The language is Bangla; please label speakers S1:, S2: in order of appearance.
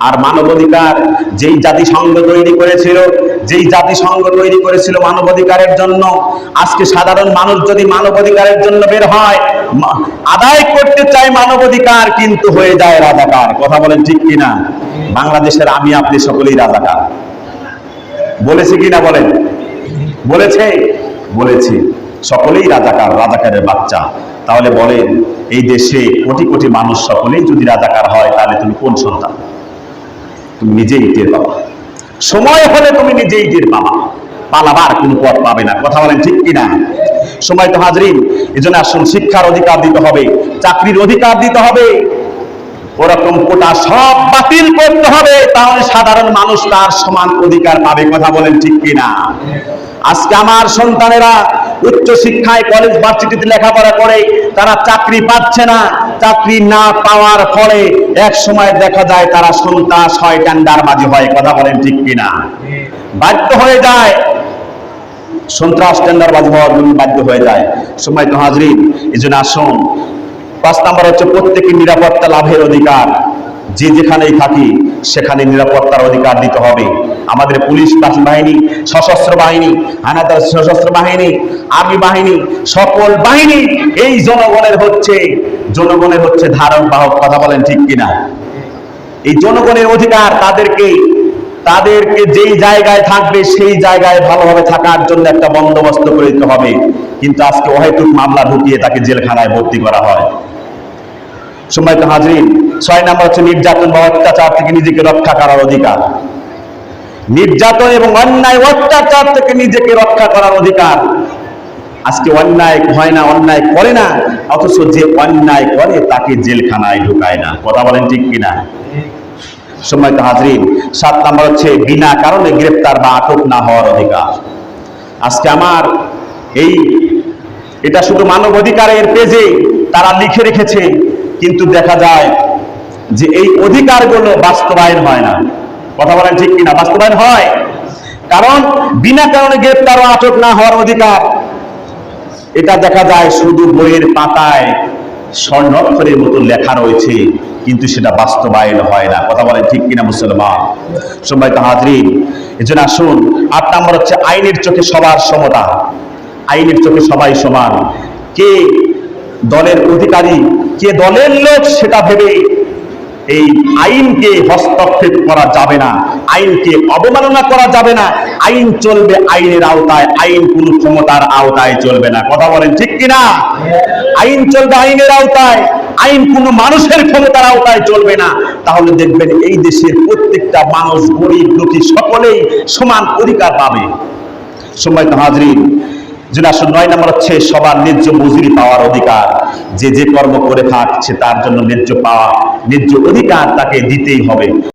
S1: আর মানবাধিকার যেই জাতিসংঘ তৈরি করেছিল, যেই জাতিসংঘ তৈরি করেছিল মানবাধিকারের জন্য, আজকে সাধারণ মানুষ যদি মানবাধিকারের জন্য বের হয় আদায় করতে চায় মানবাধিকার, কিন্তু হয়ে যায় রাজাকার। কথা বলেন ঠিক কিনা? বাংলাদেশের আমি, আপনি সকলেই রাজাকার। বলেছে কিনা বলেন? বলেছে? বলেছে। সকলেই রাজাকার, রাজাকারের বাচ্চা। তাহলে বলেন, এই দেশে কোটি কোটি মানুষ সকলেই যদি রাজাকার হয়, তাহলে তুমি কোন সন্তান? তুমি নিজেই টের পাবা। সময় হলে তুমি নিজেই টের পাবা। পালাবার কোনো পথ পাবে না। কথা বলেন ঠিক কিনা? সময় তো হাজরিন জন্য আসুন শিক্ষার অধিকার দিতে হবে, চাকরির অধিকার দিতে হবে। ওরকম কোটা সব বাতিল করতে হবে, তাহলে সাধারণ মানুষ তার সমান অধিকার পাবে। কথা বলেন ঠিক কিনা? আজকে আমার সন্তানেরা উচ্চ শিক্ষায়, কলেজ, ভার্সিটিতে লেখাপড়া করে, তারা চাকরি পাচ্ছে না। চাকরি না পাওয়ার ফলে এক সময় দেখা যায় তারা সন্তাস হয়, টেন্ডারবাজি হয়, কথা বলেন ঠিক কিনা? বাধ্য হয়ে যায়। সন্ত্রাস, টেন্ডারবাজি হওয়ার জন্য বাধ্য হয়ে যায়। সময় তো হাজরিন, এই জন্য আসুন। পাঁচ নাম্বার হচ্ছে প্রত্যেকের নিরাপত্তা লাভের অধিকার। যে যেখানেই থাকি, সেখানে নিরাপত্তার অধিকার দিতে হবে। আমাদের পুলিশ বাহিনী, সশস্ত্র বাহিনী, হানাদার সশস্ত্র বাহিনী, আর্মি বাহিনী, সকল বাহিনী, এই জনগণের হচ্ছে জনগণের হচ্ছে ধারণ বাহক, কথা বলেন ঠিক কিনা? এই জনগণের অধিকার তাদেরকে তাদেরকে যেই জায়গায় থাকবে, সেই জায়গায় ভালোভাবে থাকার জন্য একটা বন্দোবস্ত করে দিতে হবে। কিন্তু আজকে অহেতুক মামলা ঢুকিয়ে তাকে জেলখানায় ভর্তি করা হয়। সময় তো হাজরিন, ছয় নাম্বার হচ্ছে নির্যাতন বা অত্যাচার থেকে নিজেকে রক্ষা করার অধিকার। নির্যাতন এবং অন্যায় অত্যাচার থেকে নিজেকে রক্ষা করার অধিকার। আজকে অন্যায় হয় না, অন্যায় করে না, অথচ যে অন্যায় করে তাকে জেলখানায় ঢুকায় না। কথা বলেন ঠিক কিনা? তো হাজরিন, সাত নাম্বার হচ্ছে বিনা কারণে গ্রেপ্তার বা আটক না হওয়ার অধিকার। আজকে আমার এই, এটা শুধু মানব অধিকারের পেজে তারা লিখে রেখেছে, কিন্তু দেখা যায় যে এই অধিকারগুলো বাস্তবায়ন হয় না। কথা বলেন ঠিক কিনা? বাস্তবায়ন হয়। কারণ বিনা কারণে গ্রেপ্তার ও আটক না হওয়ার অধিকার এটা দেখা যায় শুধু বইয়ের পাতায় স্বর্ণক্ষরের মতো লেখা রয়েছে, কিন্তু সেটা বাস্তবায়ন হয় না। কথা বলেন ঠিক কিনা মুসলমান? সময় তো হাজরিন, এজন্য আসুন আট নম্বর হচ্ছে আইনের চোখে সবার সমতা। আইনের চোখে সবাই সমান। কে দলের অধিকারী, কে দলের লোক সেটা ভেবে এই আইনকে হস্তক্ষেপ করা যাবে না, আইনকে অবমাননা করা যাবে না, আইন চলবে আইনের আওতায়, আইন কোন ক্ষমতার আওতায় চলবে না। কথা বলেন ঠিক কিনা? আইন চলবে আইনের আওতায়, আইন কোন মানুষের ক্ষমতার আওতায় চলবে না। তাহলে দেখবেন এই দেশের প্রত্যেকটা মানুষ, গরিব দুঃখী সকলেই সমান অধিকার পাবে। সময় হাজরিন যেটা নয় নম্বর হচ্ছে সবার ন্যায্য মজুরি পাওয়ার অধিকার। যে যে কর্ম করে থাকছে তার জন্য ন্যায্য পাওয়া ন্যায্য অধিকার তাকে দিতেই হবে।